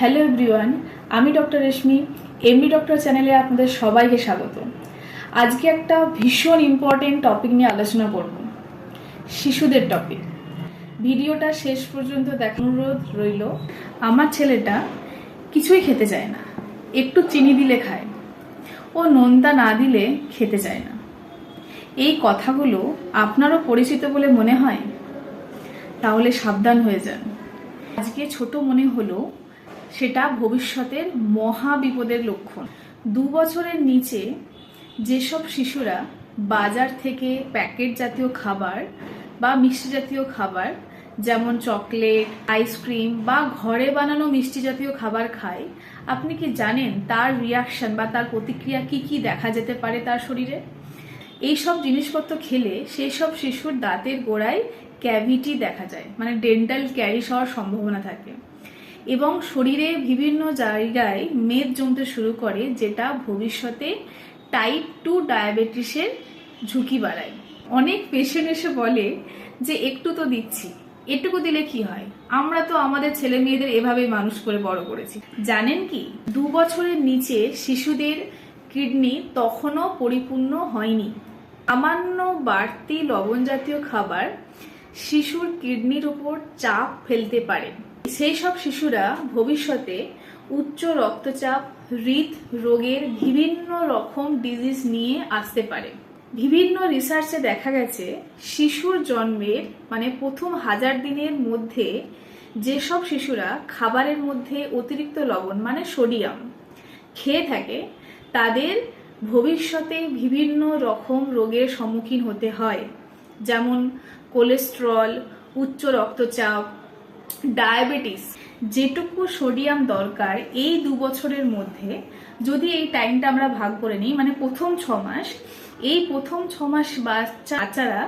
Hello everyone, আমি doctor Reshmi, MD doctor চ্যানেলে আপনাদের সবাইকে স্বাগত। আজকে একটা ভীষণ ইম্পর্টেন্ট টপিক নিয়ে আলোচনা করব। শিশুদের টপিক ভিডিওটা শেষ পর্যন্ত দেখার অনুরোধ রইল, আমার ছেলেটা কিছুই খেতে চায় না, একটু চিনি দিলে খায়। ও নোনতা না দিলে খেতে চায় না। এই কথাগুলো আপনারও পরিচিত বলে মনে হয়? তাহলে সাবধান হয়ে যান। আজকে ছোট মনে হলো সেটা ভবিষ্যতের মহা বিপদের লক্ষণ। দু বছরের নিচে যেসব শিশুরা বাজার থেকে প্যাকেট জাতীয় খাবার বা মিষ্টি জাতীয় খাবার, যেমন চকলেট, আইসক্রিম বা ঘরে বানানো মিষ্টি জাতীয় খাবার খায়, আপনি কি জানেন তার রিয়াকশন বা তার প্রতিক্রিয়া কি কি দেখা যেতে পারে তার শরীরে? এই সব জিনিসপত্র খেলে সেই সব শিশুর দাঁতের গোড়ায় ক্যাভিটি দেখা যায় মানে ডেন্টাল ক্যারিস হওয়ার সম্ভাবনা থাকে। এবং শরীরে বিভিন্ন জায়গায় মেদ জমতে শুরু করে, যেটা ভবিষ্যতে টাইপ টু ডায়াবেটিসের ঝুঁকি বাড়ায়। অনেক পেশেন্ট এসে বলে যে, একটু তো দিচ্ছি, এটুকু দিলে কি হয়? আমরা তো আমাদের ছেলে মেয়েদের এভাবেই মানুষ করে বড় করেছি। জানেন কি? দু বছরের নিচে শিশুদের কিডনি তখনও পরিপূর্ণ হয়নি। সামান্য বাড়তি লবণ জাতীয় খাবার শিশুর কিডনির উপর চাপ ফেলতে পারে। সেই সব শিশুরা ভবিষ্যতে উচ্চ রক্তচাপ, হৃদ রোগের বিভিন্ন রকম ডিজিজ নিয়ে আসতে পারে। বিভিন্ন রিসার্চে দেখা গেছে, শিশুর জন্মের মানে প্রথম হাজার দিনের মধ্যে যেসব শিশুরা খাবারের মধ্যে অতিরিক্ত লবণ মানে সোডিয়াম খেয়ে থাকে, তাদের ভবিষ্যতে বিভিন্ন রকম রোগের সম্মুখীন হতে হয়। যেমন কোলেস্ট্রল উচ্চ রক্তচাপ ডায়াবেটিস যেটুকু সোডিয়াম দরকার এই দু বছরের মধ্যে, যদি এই টাইমটা আমরা ভাগ করে নিই মানে প্রথম ছ মাস, এই প্রথম ছ মাস বাচ্চারা,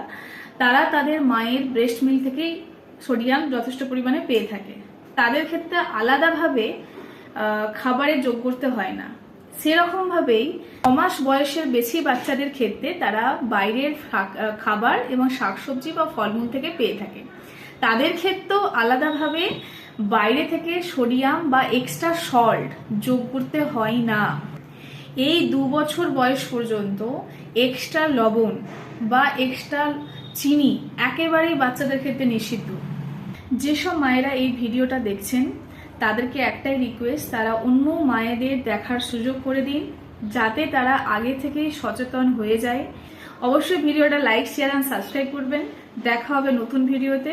তারা তাদের মায়ের ব্রেস্ট মিল থেকেই সোডিয়াম যথেষ্ট পরিমাণে পেয়ে থাকে। তাদের ক্ষেত্রে আলাদাভাবে খাবারে যোগ করতে হয় না। সেরকম ভাবেই মাস বয়সের বেশি বাচ্চাদের ক্ষেত্রে তারা বাইরের খাবার এবং শাকসবজি বা ফলমূল থেকে পেয়ে থাকে। তাদের ক্ষেত্রেও আলাদাভাবে বাইরে থেকে সোডিয়াম বা এক্সট্রা সল্ট যোগ করতে হয় না। এই দু বছর বয়স পর্যন্ত এক্সট্রা লবণ বা এক্সট্রা চিনি একেবারেই বাচ্চাদের ক্ষেত্রে নিষিদ্ধ। যেসব মায়েরা এই ভিডিওটা দেখছেন, তাদেরকে একটাই রিকোয়েস্ট তারা অন্য মায়েদের দেখার সুযোগ করে দিন, যাতে তারা আগে থেকেই সচেতন হয়ে যায়। অবশ্যই ভিডিওটা লাইক শেয়ার অ্যান্ড সাবস্ক্রাইব করবেন। দেখা হবে নতুন ভিডিওতে।